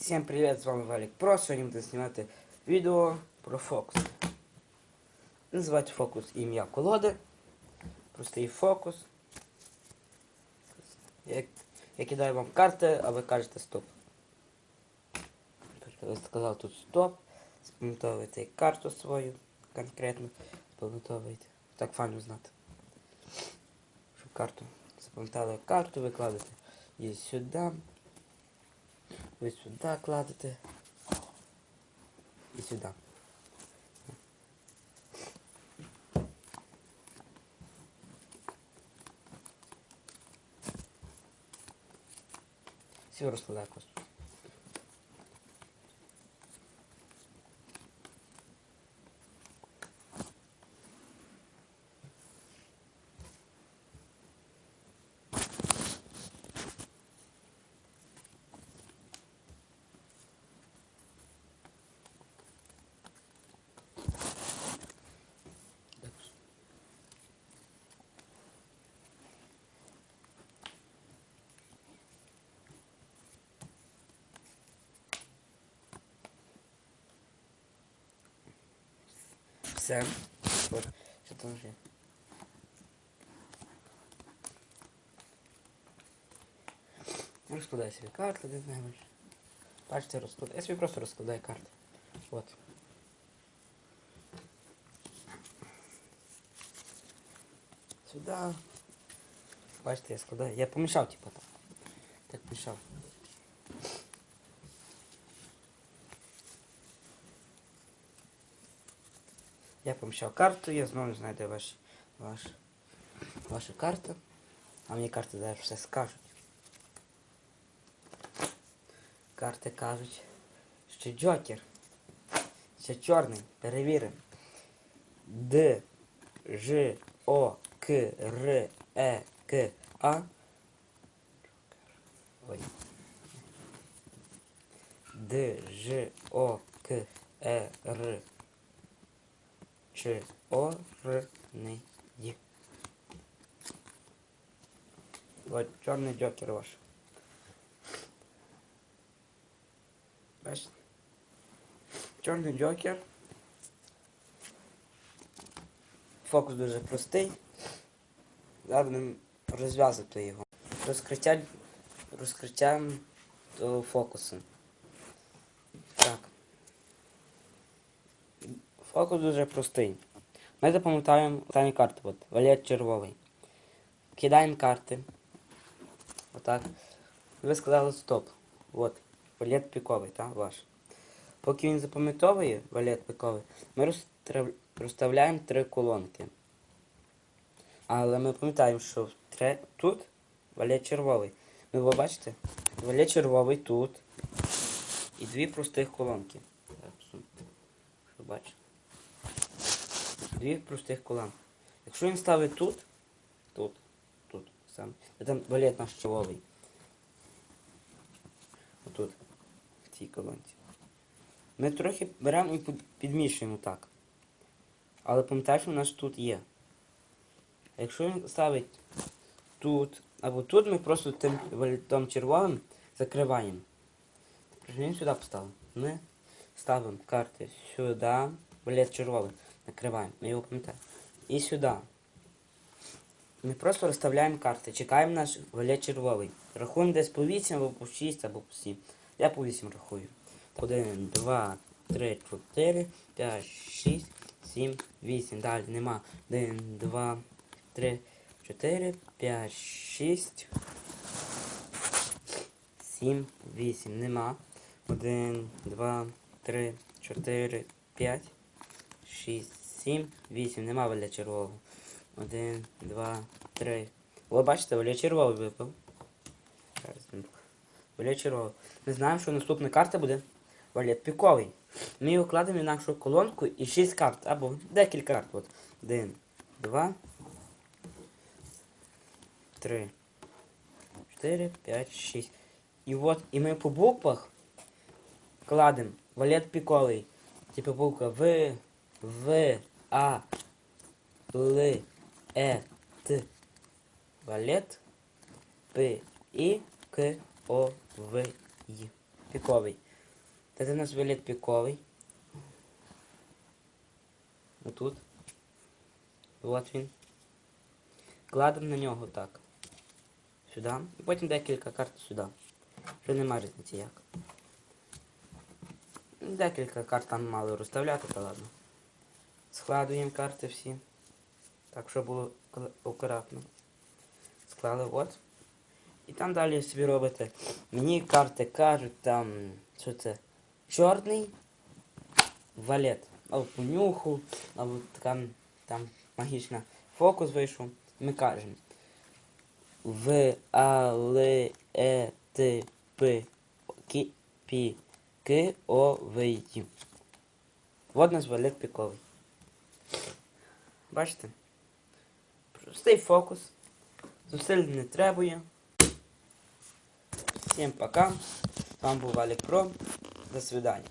Всем привет, з вами Валік Про. Сьогодні буду знімати відео про фокус. Називати фокус ім'я колоди. Простий фокус. Я, я кидаю вам карти, а ви кажете стоп. Я сказав тут стоп. Спам'ятовуєте карту свою конкретно. Спам'ятовуєте. Так файно знати. Щоб карту запам'ятали карту, ви кладете її сюди. Ви сюди кладете. І сюди. Все розкладаю костю. Все. От, Що там вже? Розкладай собі карти, де знаєш. Бачите, розкладай. Я собі просто розкладаю карти. От. Сюди. Бачите, я складаю. Я помішав, типу так. Так помішав. Я поміщав карту, я знову знайду ваш, ваш, вашу карту. А мені карти зараз все скажуть. Карти кажуть, що Джокер. Що чорний. Перевіримо. Д, Ж, О, К, Р, Е, К, А. Ой. Д, Ж, О, К, Е, Р, Чорний. От чорний джокер ваш. Бачите? Чорний джокер. Фокус дуже простий. Зараз розв'язати його. Розкриття розкриттям фокусу. Так. Фокус дуже простий. Ми запам'ятаємо останні карти. От, валет червовий. Кидаємо карти. Отак. Ви сказали стоп. От. Валет піковий, так, ваш. Поки він запам'ятовує валет піковий, ми розставляємо три колонки. Але ми пам'ятаємо, що тре- тут валет червовий. Ви ви бачите? Валет червовий тут. І дві простих колонки. Так, бачите? Дві простих колонки. Якщо він ставить тут, тут, тут, сам. Там валет наш червовий. Отут, в цій колонці. Ми трохи беремо і підмішуємо так. Але пам'ятаєш, у нас тут є. Якщо він ставить тут або тут, ми просто тим валітом червоним закриваємо. Він сюди поставимо. Ми ставимо карти сюди, валет червовий, накриваємо, ми його пам'ятаємо. І сюди. Ми просто розставляємо карти, чекаємо наш валет червовий. Рахуємо десь по 8 або по 6 або по 7. Я по 8 рахую. 1, 2, 3, 4, 5, 6, 7, 8. Далі нема. 1, 2, 3, 4, 5, 6, 7, 8. Нема. 1, 2, 3, 4, 5, 6, 7, 8. Нема валя червового. 1, 2, 3. О, бачите, валя червовий випав. Валет червовий. Ми знаємо, що наступна карта буде валет піковий. Ми його кладемо в нашу колонку і 6 карт, або декілька карт. От. 1, 2, 3, 4, 5, 6. І от, і ми по буквах кладемо валет піковий. Типу буква В, В, А, Л, Е, Т. Валет, П, І, К, О, В, Й. Піковий. Це у нас виліт піковий. Отут. От він. Кладемо на нього так. Сюди. І потім декілька карт сюди. Вже нема різниці як. Декілька карт там мали розставляти, та ладно. Складуємо карти всі. Так, щоб було акуратно. Склали от. І там далі собі робите. Мені карти кажуть там, що це чорний валет. Або по нюху, або така там магічна фокус вийшов. Ми кажемо. В А Л Е Т П Кі Пі К О В Й. Вот наш валет піковий. Бачите? Простий фокус. Зусиль не требує. Всім пока. З вами був Алік Про. До свидания.